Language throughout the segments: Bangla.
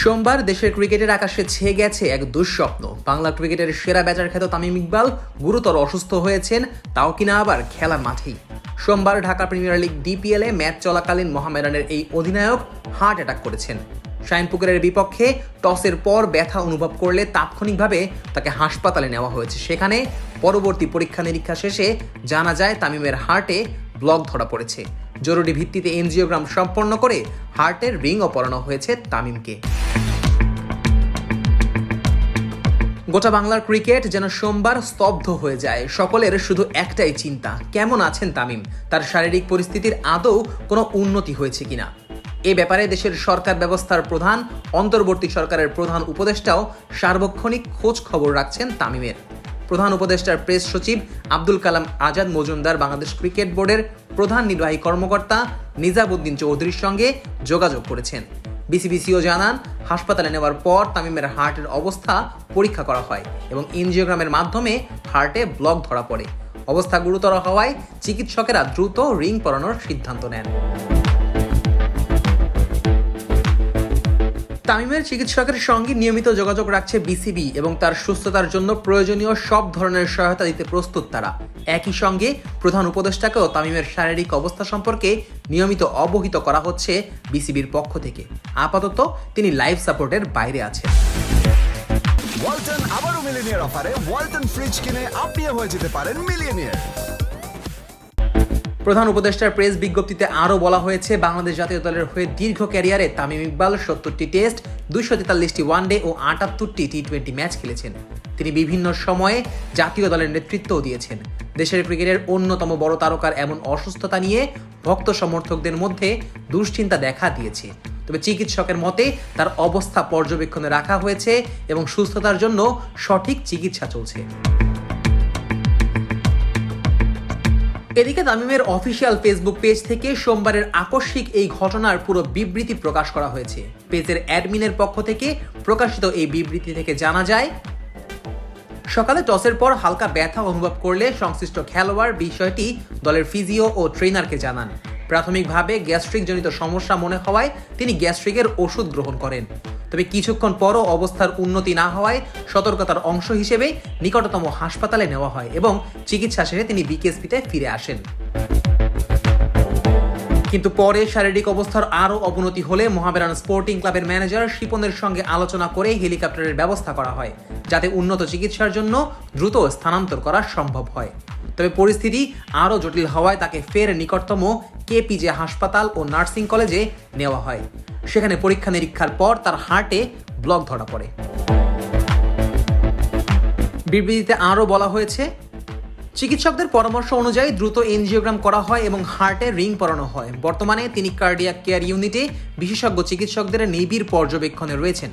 সোমবার দেশের ক্রিকেটের আকাশে ছেয়ে গেছে এক দুঃস্বপ্ন। বাংলা ক্রিকেটের সেরা ব্যাটার খ্যাত তামিম ইকবাল গুরুতর অসুস্থ হয়েছেন, তাও কিনা আবার খেলার মাঠেই। সোমবার ঢাকা প্রিমিয়ার লিগ ডিপিএলে ম্যাচ চলাকালীন মোহামেডানের এই অধিনায়ক হার্ট অ্যাটাক করেছেন। শাইনপুকুরের বিপক্ষে টসের পর ব্যথা অনুভব করলে তাৎক্ষণিকভাবে তাকে হাসপাতালে নেওয়া হয়েছে। সেখানে পরবর্তী পরীক্ষা নিরীক্ষা শেষে জানা যায়, তামিমের হার্টে ব্লক ধরা পড়েছে। জরুরি ভিত্তিতে এনজিওগ্রাম সম্পন্ন করে হার্টের রিংও পরানো হয়েছে তামিমকে। গোটা বাংলার ক্রিকেট যেন সোমবার স্তব্ধ হয়ে যায়। সকলের শুধু একটাই চিন্তা, কেমন আছেন তামিম? তার শারীরিক পরিস্থিতির আদৌ কোনো উন্নতি হয়েছে কিনা? এ ব্যাপারে দেশের সরকার ব্যবস্থার প্রধান, অন্তর্বর্তী সরকারের প্রধান উপদেষ্টাও সার্বক্ষণিক খোঁজ খবর রাখছেন তামিমের। প্রধান উপদেষ্টার প্রেস সচিব আব্দুল কালাম আজাদ মজুমদার বাংলাদেশ ক্রিকেট বোর্ডের প্রধান নির্বাহী কর্মকর্তা নিজামুদ্দিন চৌধুরীর সঙ্গে যোগাযোগ করেছেন। বিসিবিসিও জানান, হাসপাতালে নেওয়ার পর তামিমের হার্টের অবস্থা পরীক্ষা করা হয় এবং ইনজিওগ্রামের মাধ্যমে হার্টে ব্লক ধরা পড়ে। অবস্থা গুরুতর হওয়ায় চিকিৎসকেরা দ্রুত রিং পরানোর সিদ্ধান্ত নেন। তামিমের চিকিৎসকের সঙ্গে নিয়মিত যোগাযোগ রাখছে বিসিবি এবং তার সুস্থতার জন্য প্রয়োজনীয় সব ধরনের সহায়তা দিতে প্রস্তুত তারা। একই সঙ্গে প্রধান উপদেষ্টাকেও তামিমের শারীরিক অবস্থা সম্পর্কে নিয়মিত অবহিত করা হচ্ছে বিসিবির পক্ষ থেকে। আপাতত তিনি লাইফ সাপোর্টের বাইরে আছেন। ওয়ালটন আবারও মিলিনিয়ার অফারে ওয়ালটন ফ্রিজ কিনে আপনিও হয়ে যেতে পারেন মিলিয়নিয়ার। প্রধান উপদেষ্টার প্রেস বিজ্ঞপ্তিতে আরও বলা হয়েছে, বাংলাদেশ জাতীয় দলের হয়ে দীর্ঘ ক্যারিয়ারে তামিম ইকবাল সত্তরটি টেস্ট, দুইশো তেতাল্লিশটি ওয়ানডে ও আটাত্তরটি টি টোয়েন্টি ম্যাচ খেলেছেন। তিনি বিভিন্ন সময়ে জাতীয় দলের নেতৃত্বও দিয়েছেন। দেশের ক্রিকেটের অন্যতম বড় তারকার এমন অসুস্থতা নিয়ে ভক্ত সমর্থকদের মধ্যে দুশ্চিন্তা দেখা দিয়েছে। তবে চিকিৎসকের মতে, তার অবস্থা পর্যবেক্ষণে রাখা হয়েছে এবং সুস্থতার জন্য সঠিক চিকিৎসা চলছে। এদিকে তামিমের অফিসিয়াল ফেসবুক পেজ থেকে সোমবারের আকস্মিক এই ঘটনার পুরো বিবৃতি প্রকাশ করা হয়েছে। পেজের অ্যাডমিনের পক্ষ থেকে প্রকাশিত এই বিবৃতি থেকে জানা যায়, সকালে টসের পর হালকা ব্যথা অনুভব করলে সংশ্লিষ্ট খেলোয়াড় বিষয়টি দলের ফিজিও ও ট্রেনারকে জানান। প্রাথমিকভাবে গ্যাস্ট্রিক জনিত সমস্যা মনে হওয়ায় তিনি গ্যাস্ট্রিকের ওষুধ গ্রহণ করেন। তবে কিছুক্ষণ পরও অবস্থার উন্নতি না হওয়ায় সতর্কতার অংশ হিসেবে নিকটতম হাসপাতালে নেওয়া হয় এবং চিকিৎসা শেষে তিনি বিকেএসপিতে ফিরে আসেন। কিন্তু পরে শারীরিক অবস্থার আরও অবনতি হলে মহাবেরান স্পোর্টিং ক্লাবের ম্যানেজার শিপনের সঙ্গে আলোচনা করে হেলিকপ্টারের ব্যবস্থা করা হয়, যাতে উন্নত চিকিৎসার জন্য দ্রুত স্থানান্তর করা সম্ভব হয়। তবে পরিস্থিতি আরও জটিল হওয়ায় তাকে ফের নিকটতম কেপিজে হাসপাতাল ও নার্সিং কলেজে নেওয়া হয়। সেখানে পরীক্ষা নিরীক্ষার পর তার হার্টে ব্লক ধরা পড়ে। বিবৃতিতে আরও বলা হয়েছে, চিকিৎসকদের পরামর্শ অনুযায়ী দ্রুত এনজিওগ্রাম করা হয় এবং হার্টে রিং পরানো হয়। বর্তমানে তিনি কার্ডিয়াক কেয়ার ইউনিটে বিশেষজ্ঞ চিকিৎসকদের নিবিড় পর্যবেক্ষণে রয়েছেন।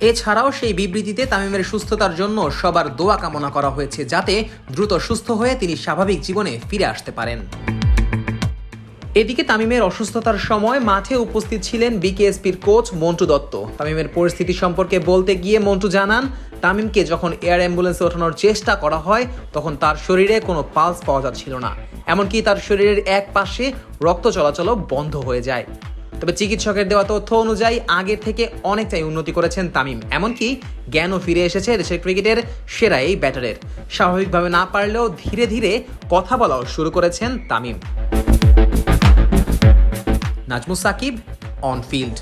এছাড়াও সেই বিবৃতিতে তামিমের সুস্থতার জন্য সবার দোয়া কামনা করা হয়েছে যাতে দ্রুত সুস্থ হয়ে তিনি স্বাভাবিক জীবনে ফিরে আসতে পারেন। এদিকে তামিমের অসুস্থতার সময় মাঠে উপস্থিত ছিলেন বিকেএসপির কোচ মন্টু দত্ত। তামিমের পরিস্থিতি সম্পর্কে বলতে গিয়ে মন্টু জানান, তামিমকে যখন এয়ার অ্যাম্বুলেন্সে ওঠানোর চেষ্টা করা হয়, তখন তার শরীরে কোনো পালস পাওয়া যাচ্ছিল না। এমনকি তার শরীরের এক পাশে রক্ত চলাচলও বন্ধ হয়ে যায়। তবে চিকিৎসকের দেওয়া তথ্য অনুযায়ী আগে থেকে অনেকটাই উন্নতি করেছেন তামিম। এমনকি জ্ঞানও ফিরে এসেছে দেশের ক্রিকেটের সেরা এই ব্যাটারের। স্বাভাবিকভাবে না পারলেও ধীরে ধীরে কথা বলাও শুরু করেছেন Tamim. Nazmus Shakib on field